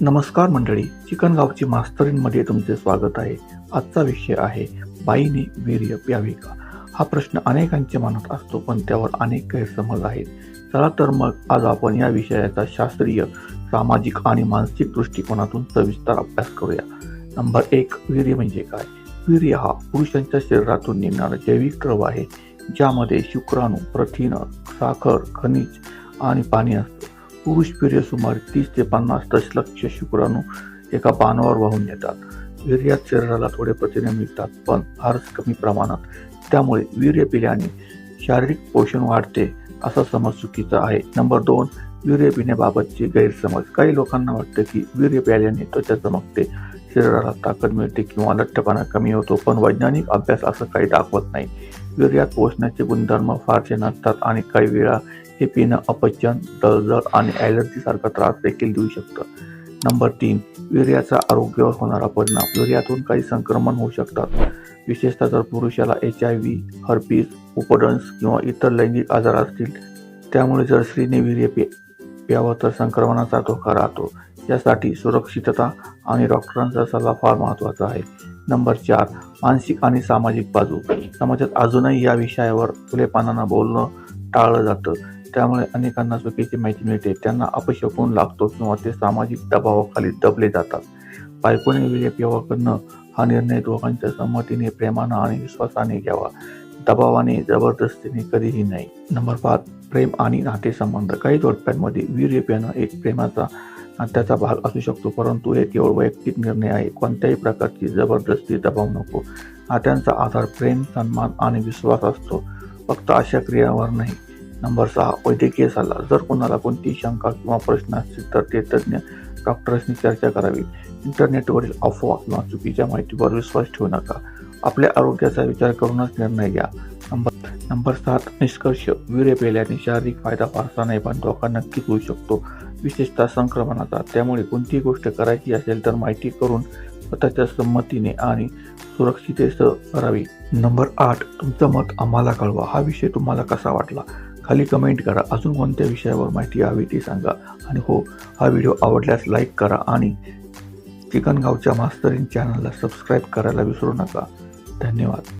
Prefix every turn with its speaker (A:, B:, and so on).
A: नमस्कार मंडळी चिकन गावची मास्तरींमध्ये तुमचे स्वागत आहे. आजचा विषय आहे बाईने वीर्य प्यावे का? हा प्रश्न अनेकांच्या मनात असतो पण त्यावर अनेक गैरसमज आहेत. चला तर मग आज आपण या विषयाचा शास्त्रीय सामाजिक आणि मानसिक दृष्टिकोनातून सविस्तर अभ्यास करूया. नंबर एक वीर्य म्हणजे काय? वीर्य हा पुरुषांच्या शरीरातून निघणारा जैविक द्रव आहे ज्यामध्ये शुक्राणू प्रथिन साखर खनिज आणि पाणी असते. पुरुष वीर्य सुमारे तीस ते पन्नास दशलक्ष शुक्राणू एका पानावर वाहून येतात वीर्यात शरीराला थोडे प्रथिने मिळतात पण फारच कमी प्रमाणात. त्यामुळे वीर्य पिल्याने शारीरिक पोषण वाढते असा समज चुकीचा आहे. नंबर दोन वीर्य पिण्याबाबतचे गैरसमज. काही लोकांना वाटतं की वीर्य प्याल्याने त्वचा चमकते. शरीराला ताकद मिळते किंवा लठ्ठपणा कमी होतो पण वैज्ञानिक अभ्यास असं काही दाखवत नाही. वीर्यात पोषणाचे गुणधर्म फारसे नसतात आणि काही वेळा हे पिणं अपचन दळदळ आणि ॲलर्जीसारखा त्रास देखील देऊ शकतं. नंबर तीन वीर्याचा आरोग्यावर होणारा परिणाम. वीर्यातून काही संक्रमण होऊ शकतात. विशेषतः जर पुरुषाला एच आय व्ही हर्पीस उपडन्स किंवा इतर लैंगिक आजार असतील त्यामुळे जर स्त्रीने वीर्य पे प्यावं तर संक्रमणाचा धोका राहतो. यासाठी सुरक्षितता आणि डॉक्टरांचा सल्ला फार महत्त्वाचा आहे. नंबर चार मानसिक आणि सामाजिक बाजू. समाजात अजूनही या विषयावर खुलेपणानं बोलणं टाळलं जातं. त्यामुळे अनेकांना चुकीची माहिती मिळते. त्यांना अपशकून लागतो किंवा ते सामाजिक दबावाखाली दबले जातात. बायकोने वीर्य प्यावा करणं हा निर्णय दोघांच्या संमतीने प्रेमानं आणि विश्वासाने घ्यावा. दबावाने जबरदस्तीने कधीही नाही. नंबर पाच प्रेम आणि नातेसंबंध काही जोडप्यांमध्ये वीर्य एक प्रेमाचा त्याचा भाग असू शकतो परंतु हे केवळ वैयक्तिक निर्णय आहे. कोणत्याही प्रकारची जबरदस्ती दबाव नको. नात्यांचा आधार प्रेम सन्मान आणि विश्वास असतो. फक्त अशा क्रियावर नाही. नंबर सहा वैद्यकीय सल्ला. जर कोणाला कोणती शंका किंवा प्रश्न असतील तर ते तज्ज्ञ डॉक्टर्सनी चर्चा करावी. इंटरनेटवरील अफवा किंवा चुकीच्या माहितीवर विश्वास ठेवू नका. आपल्या आरोग्याचा विचार करूनच निर्णय घ्या. नंबर नंबर सात निष्कर्ष. वीर पेल्याने शारीरिक फायदा फारसा नाही पण धोका नक्कीच होऊ शकतो. विशेषतः संक्रमणाचा. त्यामुळे कोणतीही गोष्ट करायची असेल तर माहिती करून स्वतःच्या संमतीने आणि सुरक्षितेसह करावी. नंबर आठ तुमचं मत आम्हाला कळवा. हा विषय तुम्हाला कसा वाटला? खाली कमेंट करा. अजून कोणत्या विषयावर माहिती हवी ती सांगा. आणि हो हा व्हिडिओ आवडल्यास लाईक करा आणि चिकनगावच्या मास्तरीन चॅनलला सबस्क्राईब करायला विसरू नका. धन्यवाद.